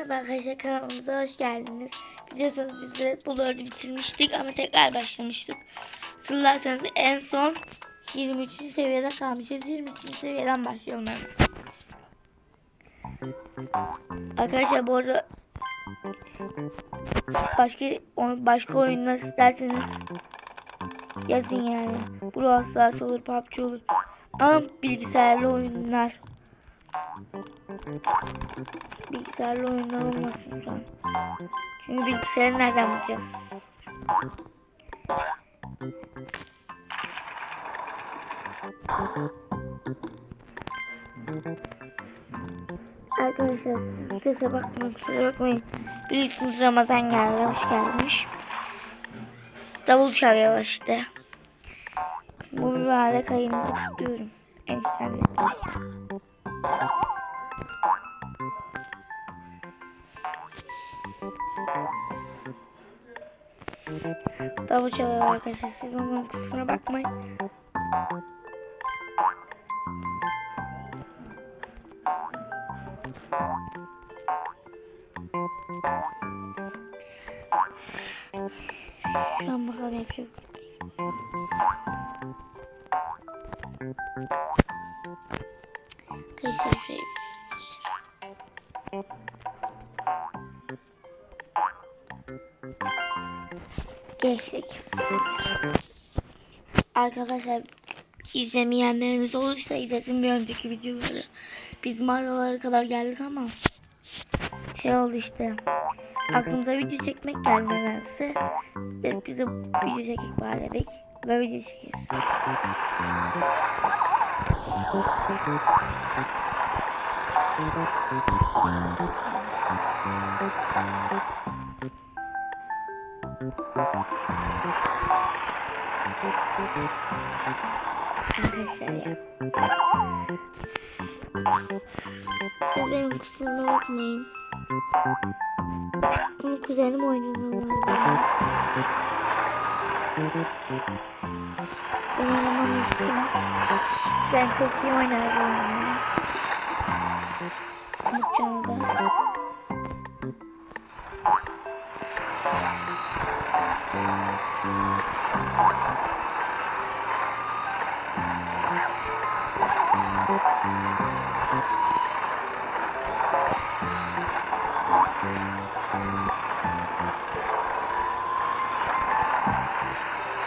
Merhaba arkadaşlar kanalımıza hoş geldiniz. Biliyorsunuz biz Red Bull 4'ü bitirmiştik ama tekrar başlamıştık. Hatırlarsanız en son 23. seviyede kalmışız. 23. seviyeden başlayalım hemen. Arkadaşlar bu arada başka başka oyunlar isterseniz yazın yani. Brawl Stars olur, PUBG olur. Ama bilgisayarlı oyunlar bilgisayarlı oyunlar olmasın an. Çünkü bilgisayarı nereden bulacağız? Arkadaşlar sese bakmayın kusura bakmayın. Biliyorsunuz Ramazan geldi, hoş gelmiş. Davul çalıyorlar işte. Bu mübarek ayımızı kutluyorum. Eniştemle. Davul çalıyorlar arkadaşlar. Siz onun kusuruna bakmayın. Şu bakalım yapacak. Geçtik. Arkadaşlar izlemeyenleriniz olursa izlesin bir önceki videoları. Biz mağaralara kadar geldik ama şey oldu işte. Aklımıza video çekmek geldi nedense. Biz de video çekik var dedik. Ve video çekiyoruz. Siz benim kusuruma bakmayın. Bunu kuzenim oynuyor. Ben oynamam istiyorum. Ben çok iyi oynarım oyunu. Unutacağım da.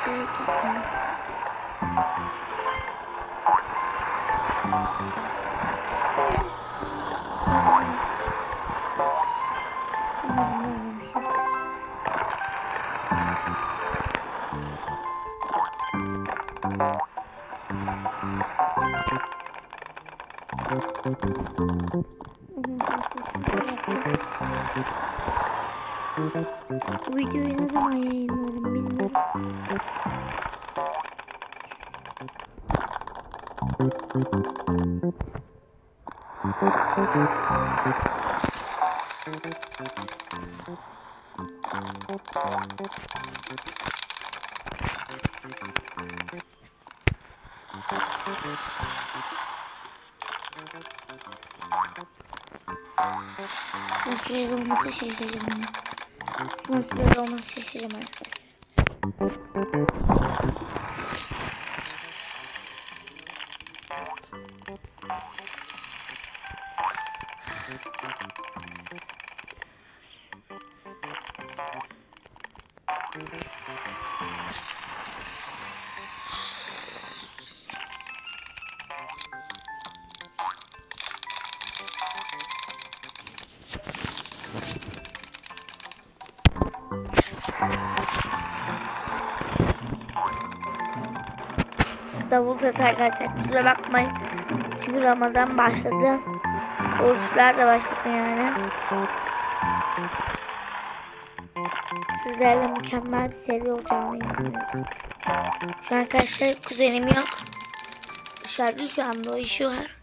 Şöyle Bu videoyu ne zaman yayınlarım bilmiyorum. Nasıl bir olması şaşıracağım. Nasıl bir olması şaşıracağım arkadaşlar. Davul sesi arkadaşlar kusura bakmayın. Çünkü Ramazan başladı. Oruçlar da başladı yani. Sizlerle mükemmel bir seri inanıyorum. Şu arkadaşlar kuzenim yok. Dışarıda şu anda o işi var.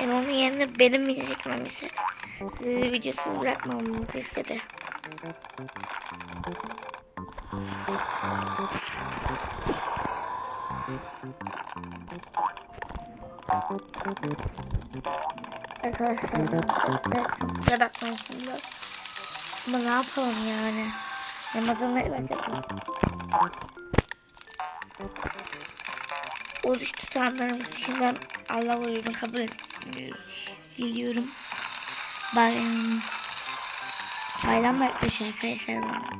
Yani onun yerine benim video çekmemizi, sizi videosunu bırakmamamızı istedi. Arkadaşlar. Evet. Bakmayın şimdi. Ama ne yapalım yani? Ramazan'la başlayalım. Oruç tutanların dışından Allah orucunu kabul etsin diyorum. Diliyorum. Bayram, bayram yaklaşıyor arkadaşlar. bana.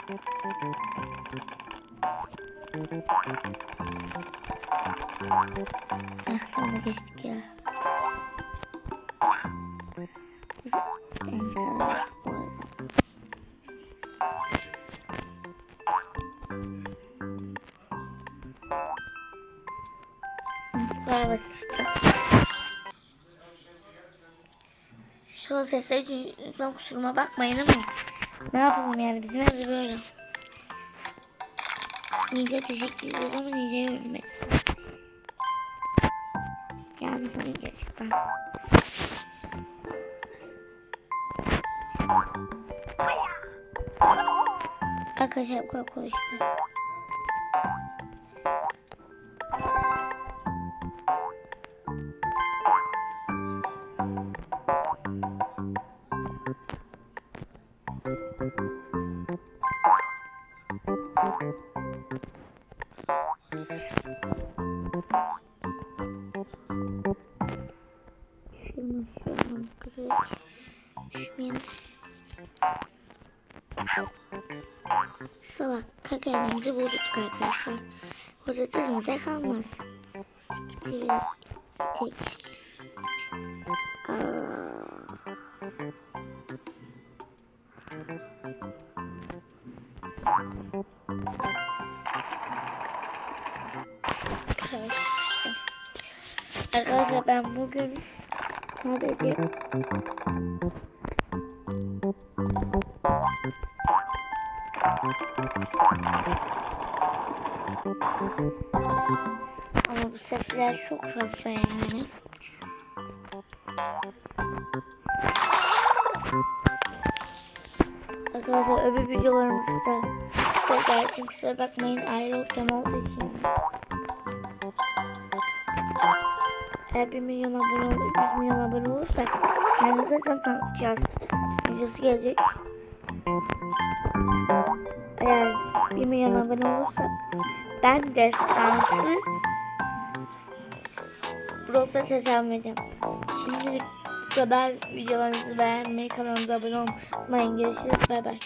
Ah sonra geçtik ya. En karanlık Son sesler lütfen kusuruma bakmayın ama ne yapalım yani bizim evde böyle. Nice teşekkür ediyorum ama nice yorulmak. Yani sana gerçekten. Arkadaşlar bu kadar konuştum. 改名字，我就不敢再说，或者这种再看嘛，这个这个，呃，可以，然后再把木根拿在这。Ama bu sesler çok fazla yani. Arkadaşlar öbür videolarımızda tekrar için kusura bakmayın ayrı ortam olduğu için. Eğer 1 milyon abone olur, 100 milyon abone olursak kendimize zaten tanıtacağız. Videosu gelecek. Eğer 1 milyon abone olursak ben destansı Bros'a hesabım edeceğim. Şimdilik bu kadar videolarınızı beğenmeyi, kanalımıza abone olmayı. Görüşürüz. Bay bay.